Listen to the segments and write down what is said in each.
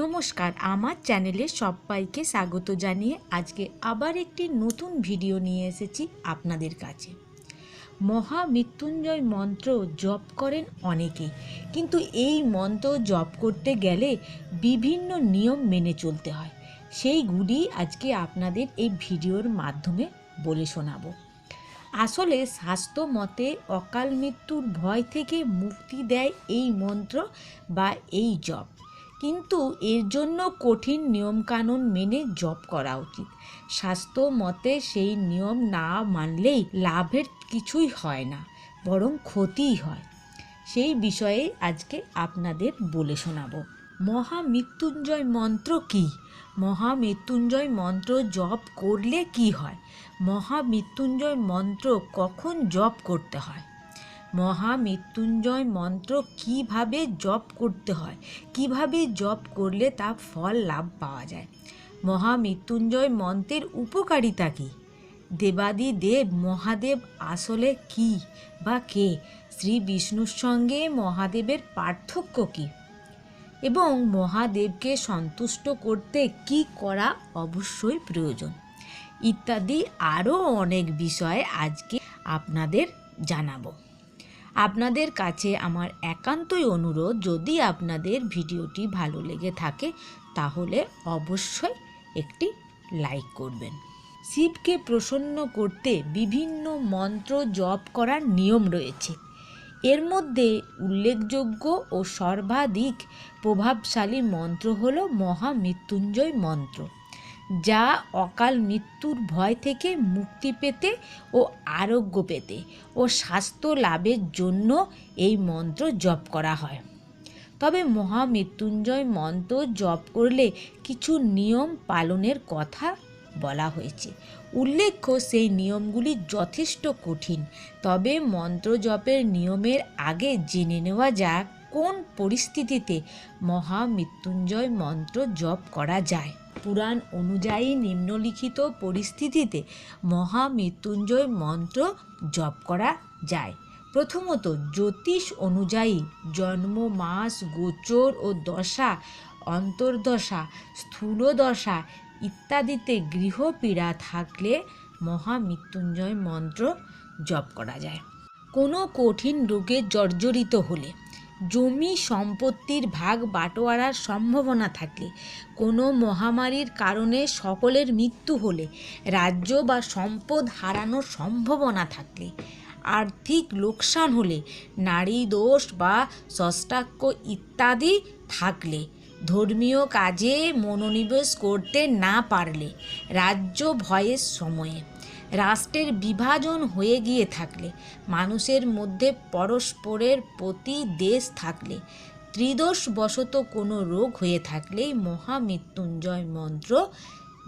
নমস্কার, আমার চ্যানেলে সবাইকে স্বাগত জানিয়ে আজকে আবার একটি নতুন ভিডিও নিয়ে এসেছি আপনাদের কাছে। মহামৃত্যুঞ্জয় মন্ত্র জপ করেন অনেকেই কিন্তু এই মন্ত্র জপ করতে গেলে বিভিন্ন নিয়ম মেনে চলতে হয়। সেইগুলি আজকে আপনাদের এই ভিডিওর মাধ্যমে বলে শোনাবো। আসলে স্বাস্থ্য মতে অকাল মৃত্যুর ভয় থেকে মুক্তি দেয় এই মন্ত্র বা এই জপ। কিন্তু এর জন্য কঠিন নিয়মকানুন মেনে জপ করা উচিত। স্বাস্থ্য মতে সেই নিয়ম না মানলেই লাভের কিছুই হয় না, বরং ক্ষতিই হয়। সেই বিষয়ে আজকে আপনাদের বলে শোনাবো। মহামৃত্যুঞ্জয় মন্ত্র কী? মহামৃত্যুঞ্জয় মন্ত্র জপ করলে কি হয়? মহামৃত্যুঞ্জয় মন্ত্র কখন জপ করতে হয়? মহামৃত্যুঞ্জয় মন্ত্র কীভাবে জপ করতে হয়, কীভাবে জপ করলে তা ফল লাভ পাওয়া যায়? মহামৃত্যুঞ্জয় মন্ত্রের উপকারিতা কী? দেবাদি দেব মহাদেব আসলে কি বা কে? শ্রী বিষ্ণুর সঙ্গে মহাদেবের পার্থক্য কী? এবং মহাদেবকে সন্তুষ্ট করতে কি করা অবশ্যই প্রয়োজন? ইত্যাদি আরও অনেক বিষয়ে আজকে আপনাদের জানাব। আপনাদের কাছে আমার একান্তই অনুরোধ, যদি আপনাদের ভিডিওটি ভালো লেগে থাকে, তাহলে অবশ্যই একটি লাইক করবেন। শিবকে প্রসন্ন করতে বিভিন্ন মন্ত্র জপ করার নিয়ম রয়েছে। এর মধ্যে উল্লেখযোগ্য ও সর্বাধিক প্রভাবশালী মন্ত্র হল মহামৃত্যুঞ্জয় মন্ত্র। যা অকাল মৃত্যুর ভয় থেকে মুক্তি পেতে ও আরোগ্য পেতে ও স্বাস্থ্য লাভের জন্য এই মন্ত্র জপ করা হয়। তবে মহামৃত্যুঞ্জয় মন্ত্র জপ করলে কিছু নিয়ম পালনের কথা বলা হয়েছে। উল্লেখ্য সেই নিয়মগুলি যথেষ্ট কঠিন, তবে মন্ত্র জপের নিয়মের আগে জেনে নেওয়া যাক কোন পরিস্থিতিতে মহামৃত্যুঞ্জয় মন্ত্র জপ করা যায়। পুরাণ অনুযায়ী নিম্নলিখিত পরিস্থিতিতে মহামৃত্যুঞ্জয় মন্ত্র জপ করা যায়। প্রথমত জ্যোতিষ অনুযায়ী জন্ম, মাস, গোচর ও দশা, অন্তর্দশা, স্থূলদশা ইত্যাদিতে গৃহপীড়া থাকলে মহামৃত্যুঞ্জয় মন্ত্র জপ করা যায়। কোনো কঠিন রোগে জর্জরিত হলে জমি সম্পত্তির ভাগ বাটোয়ারার সম্ভাবনা থাকলে কোনো মহামারীর কারণে সকলের মৃত্যু হলে রাজ্য বা সম্পদ হারানোর সম্ভাবনা থাকলে আর্থিক লোকসান হলে নারী দোষ বা ষষ্ঠাক্য ইত্যাদি থাকলে ধর্মীয় কাজে মনোনিবেশ করতে না পারলে রাজ্য ভয়ের সময়ে রাষ্ট্রের বিভাজন হয়ে গিয়ে থাকলে, মানুষের মধ্যে পরস্পরের প্রতি দেশ থাকলে ত্রিদোষবশত কোনো রোগ হয়ে থাকলেই মহামৃত্যুঞ্জয় মন্ত্র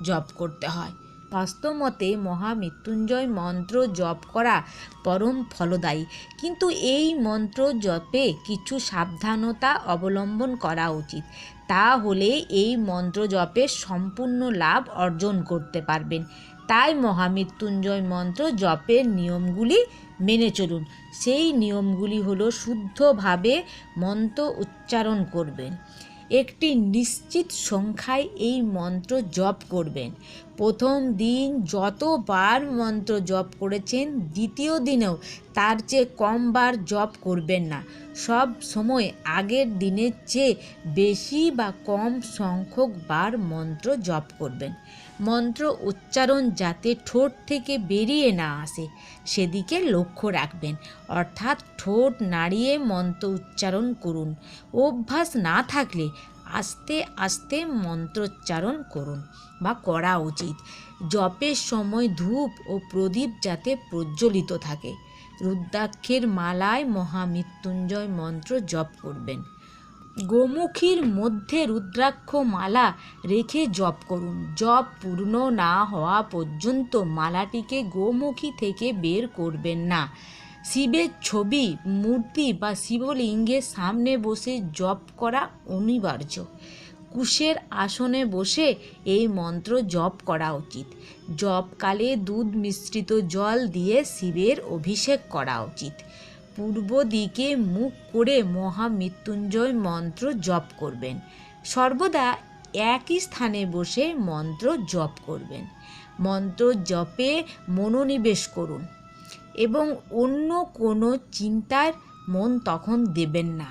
জপ করতে হয়। বাস্তবমতে মহামৃত্যুঞ্জয় মন্ত্র জপ করা পরম ফলদায়ী, কিন্তু এই মন্ত্র জপে কিছু সাবধানতা অবলম্বন করা উচিত। তা হলে এই মন্ত্র জপে সম্পূর্ণ লাভ অর্জন করতে পারবেন। তাই মহামৃত্যুঞ্জয় মন্ত্র জপের নিয়মগুলি মেনে চলুন। সেই নিয়মগুলি হলো শুদ্ধভাবে মন্ত্র উচ্চারণ করবেন। একটি নিশ্চিত সংখ্যায় এই মন্ত্র জপ করবেন। প্রথম দিন যতবার মন্ত্র জপ করেছেন, দ্বিতীয় দিনেও তার চেয়ে কমবার জপ করবেন না। সব সময় আগের দিনের চেয়ে বেশি বা কম সংখ্যক বার মন্ত্র জপ করবেন। মন্ত্র উচ্চারণ যাতে ঠোঁট থেকে বেরিয়ে না আসে, সেদিকে লক্ষ্য রাখবেন। অর্থাৎ ঠোঁট নাড়িয়ে মন্ত্র উচ্চারণ করুন। অভ্যাস না থাকলে আস্তে আস্তে মন্ত্রোচ্চারণ করুন বা করা উচিত। জপের সময় ধূপ ও প্রদীপ যাতে প্রজ্বলিত থাকে। রুদ্রাক্ষের মালায় মহামৃত্যুঞ্জয় মন্ত্র জপ করবেন। গোমুখীর মধ্যে রুদ্রাক্ষ মালা রেখে জপ করুন। জপ পূর্ণ না হওয়া পর্যন্ত মালাটিকে গোমুখী থেকে বের করবেন না। শিবের ছবি, মূর্তি বা শিবলিঙ্গের সামনে বসে জপ করা অনিবার্য। কুশের আসনে বসে এই মন্ত্র জপ করা উচিত। জপকালে দুধ মিশ্রিত জল দিয়ে শিবের অভিষেক করা উচিত। পূর্ব দিকে মুখ করে মহামৃত্যুঞ্জয় মন্ত্র জপ করবেন। সর্বদা একই স্থানে বসে মন্ত্র জপ করবেন। মন্ত্র জপে মনোনিবেশ করুন এবং অন্য কোনো চিন্তার মন তখন দেবেন না।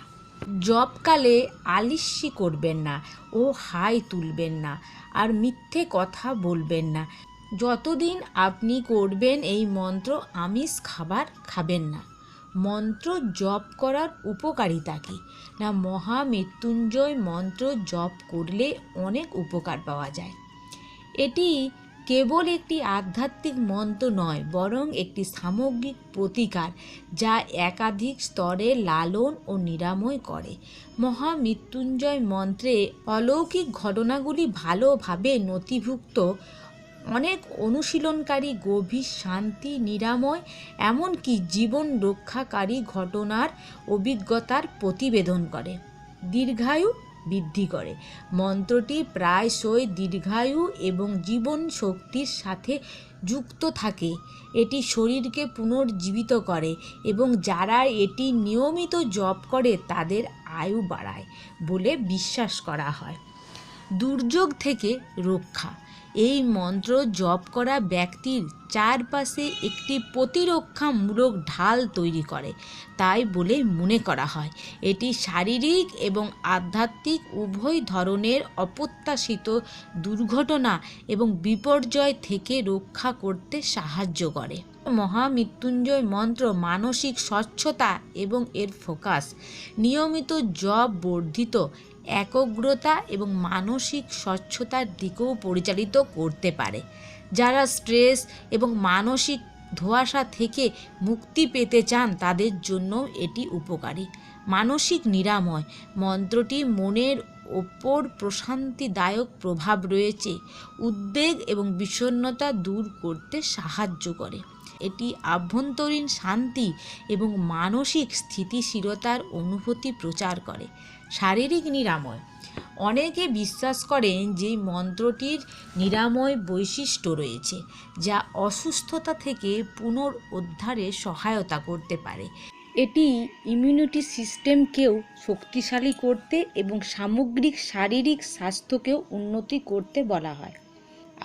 জপকালে আলিস্যি করবেন না ও হাই তুলবেন না আর মিথ্যে কথা বলবেন না। যতদিন আপনি করবেন এই মন্ত্র আমিষ খাবার খাবেন না। মন্ত্র জপ করার উপকারিতা কী? না, মহামৃত্যুঞ্জয় মন্ত্র জপ করলে অনেক উপকার পাওয়া যায়। এটি কেবল একটি আধ্যাত্মিক মন্ত্র নয়, বরং একটি সামগ্রিক প্রতিকার যা একাধিক স্তরে লালন ও নিরাময় করে। মহামৃত্যুঞ্জয় মন্ত্রে অলৌকিক ঘটনাগুলি ভালোভাবে নথিভুক্ত অনেক অনুশীলনকারী গভীর শান্তি, নিরাময়, এমনকি জীবন রক্ষাকারী ঘটনার অভিজ্ঞতার প্রতিবেদন করে। দীর্ঘায়ু বৃদ্ধি করে। মন্ত্রটি প্রায়শই দীর্ঘায়ু এবং জীবন শক্তির সাথে যুক্ত থাকে। এটি শরীরকে পুনর্জীবিত করে এবং যারা এটি নিয়মিত জপ করে তাদের আয়ু বাড়ায় বলে বিশ্বাস করা হয়। দুর্যোগ থেকে রক্ষা। এই মন্ত্র জপ করা ব্যক্তির চারপাশে একটি প্রতিরক্ষামূলক ঢাল তৈরি করে, তাই বলে মনে করা হয়। এটি শারীরিক এবং আধ্যাত্মিক উভয় ধরনের অপ্রত্যাশিত দুর্ঘটনা এবং বিপর্যয় থেকে রক্ষা করতে সাহায্য করে। মহামৃত্যুঞ্জয় মন্ত্র মানসিক স্বচ্ছতা এবং এর ফোকাস। নিয়মিত জপ বর্ধিত একগ্রতা এবং মানসিক স্বচ্ছতার দিকেও পরিচালিত করতে পারে, যারা স্ট্রেস এবং মানসিক ধোঁয়াশা থেকে মুক্তি পেতে চান তাদের জন্য এটি উপকারী। মানসিক নিরাময় মন্ত্রটি মনের ওপর প্রশান্তিদায়ক প্রভাব রয়েছে, উদ্বেগ এবং বিষণ্ণতা দূর করতে সাহায্য করে। এটি আভ্যন্তরীণ শান্তি এবং মানসিক স্থিতিশীলতার অনুভূতি প্রচার করে। শারীরিক নিরাময়। অনেকে বিশ্বাস করেন যে মন্ত্রটির নিরাময় বৈশিষ্ট্য রয়েছে, যা অসুস্থতা থেকে পুনরুদ্ধারে সহায়তা করতে পারে। এটি ইমিউনিটি সিস্টেমকেও শক্তিশালী করতে এবং সামগ্রিক শারীরিক স্বাস্থ্যকেও উন্নতি করতে বলা হয়।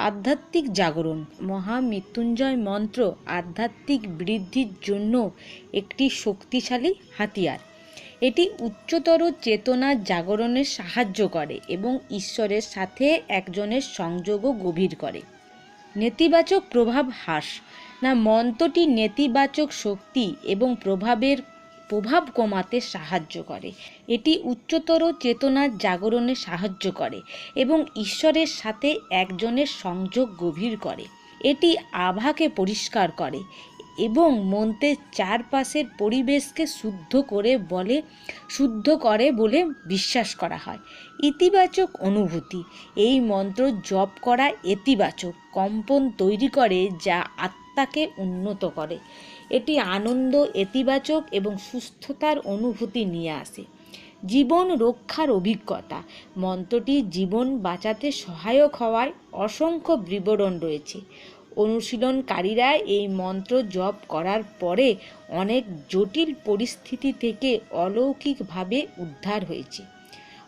আধ্যাত্মিক জাগরণ মহামৃত্যুঞ্জয় মন্ত্র আধ্যাত্মিক বৃদ্ধির জন্য একটি শক্তিশালী হাতিয়ার। এটি উচ্চতর চেতনার জাগরণে সাহায্য করে এবং ঈশ্বরের সাথে একজনের সংযোগও গভীর করে। নেতিবাচক প্রভাব হ্রাস। না, মন্ত্রটি নেতিবাচক শক্তি এবং প্রভাবের প্রভাব কমাতে সাহায্য করে। এটি উচ্চতর চেতনার জাগরণে সাহায্য করে এবং ঈশ্বরের সাথে একজনের সংযোগ গভীর করে। এটি আভাকে পরিষ্কার করে এবং মন্ত্রের চারপাশের পরিবেশকে শুদ্ধ করে বলে, শুদ্ধ করে বলে বিশ্বাস করা হয়। ইতিবাচক অনুভূতি। এই মন্ত্র জপ করা ইতিবাচক। কম্পন তৈরি করে যা আত্মাকে উন্নত করে। এটি আনন্দ, ইতিবাচক এবং সুস্থতার অনুভূতি নিয়ে আসে। জীবন রক্ষার অভিজ্ঞতা। মন্ত্রটি জীবন বাঁচাতে সহায়ক হওয়ায় অসংখ্য বিবরণ রয়েছে। অনুশীলনকারীরা এই মন্ত্র জপ করার পরে অনেক জটিল পরিস্থিতি থেকে অলৌকিকভাবে উদ্ধার হয়েছে।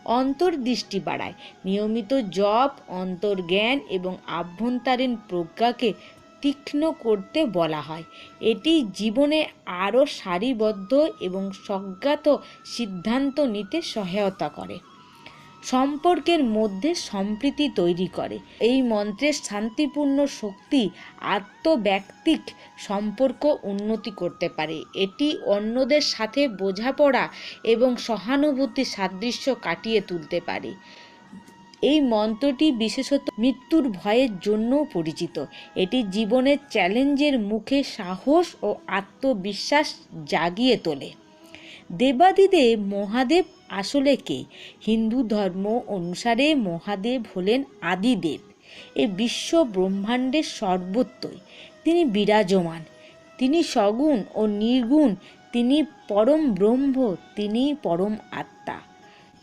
অন্তর্দৃষ্টি বাড়ায়। নিয়মিত জপ, অন্তর্জ্ঞান এবং আভ্যন্তরীণ প্রজ্ঞাকে তীক্ষ্ণ করতে বলা হয়। এটি জীবনে আরও সারিবদ্ধ এবং স্বজ্ঞাত সিদ্ধান্ত নিতে সহায়তা করে। সম্পর্কের মধ্যে সম্প্রীতি তৈরি করে। এই মন্ত্রের শান্তিপূর্ণ শক্তি আত্মব্যক্তিক সম্পর্ক উন্নতি করতে পারে। এটি অন্যদের সাথে বোঝাপড়া এবং সহানুভূতি সাদৃশ্য কাটিয়ে তুলতে পারে। এই মন্ত্রটি বিশেষত মৃত্যুর ভয়ের জন্যও পরিচিত। এটি জীবনের চ্যালেঞ্জের মুখে সাহস ও আত্মবিশ্বাস জাগিয়ে তোলে। দেবাদিদেব মহাদেব আসলে কে? হিন্দু ধর্ম অনুসারে মহাদেব হলেন আদিদেব। এ বিশ্ব ব্রহ্মাণ্ডের সর্বত্রই তিনি বিরাজমান। তিনি সগুণ ও নির্গুণ। তিনি পরম ব্রহ্ম। তিনি পরম আত্মা।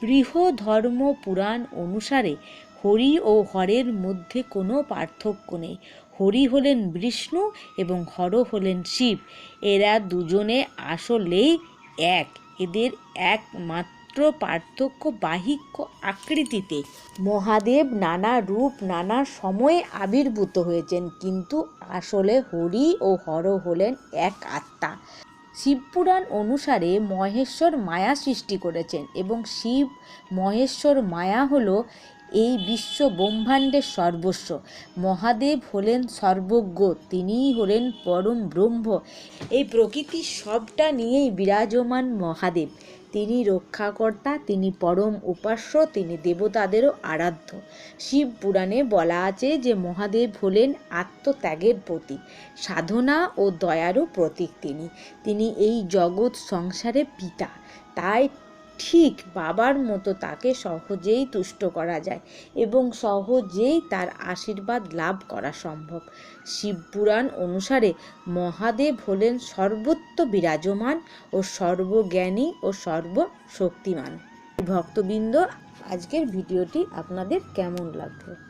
বৃহ ধর্ম পুরাণ অনুসারে হরি ও হরের মধ্যে কোনো পার্থক্য নেই। হরি হলেন বিষ্ণু এবং হর হলেন শিব। এরা দুজনে আসলেই এক। এদের একমাত্র পার্থক্য বাহিক্য আকৃতিতে। মহাদেব নানা রূপ, নানা সময়ে আবির্ভূত হয়েছেন, কিন্তু আসলে হরি ও হর হলেন এক আত্মা। শিবপুরাণ অনুসারে মহেশ্বর মায়া সৃষ্টি করেছেন এবং শিব মহেশ্বর মায়া হলো এই বিশ্ব ব্রহ্মাণ্ডের সর্বস্ব। মহাদেব হলেন সর্বজ্ঞ, তিনিই হলেন পরম ব্রহ্ম। এই প্রকৃতির সবটা নিয়েই বিরাজমান মহাদেব। তিনি রক্ষাকর্তা, তিনি পরম উপাস্য, তিনি দেবতাদেরও আরাধ্য। শিব পুরাণে বলা আছে যে মহাদেব হলেন আত্মত্যাগের প্রতীক, সাধনা ও দয়ারও প্রতীক তিনি। তিনি এই জগৎ সংসারে পিতা। তাই ঠিক বাবার মতো তাকে সহজেই তুষ্ট করা যায় এবং সহজেই তার আশীর্বাদ লাভ করা সম্ভব। শিবপুরাণ অনুসারে মহাদেব হলেন সর্বত্র বিরাজমান ও সর্বজ্ঞানী ও সর্বশক্তিমান। ভক্তবৃন্দ, আজকের ভিডিওটি আপনাদের কেমন লাগল?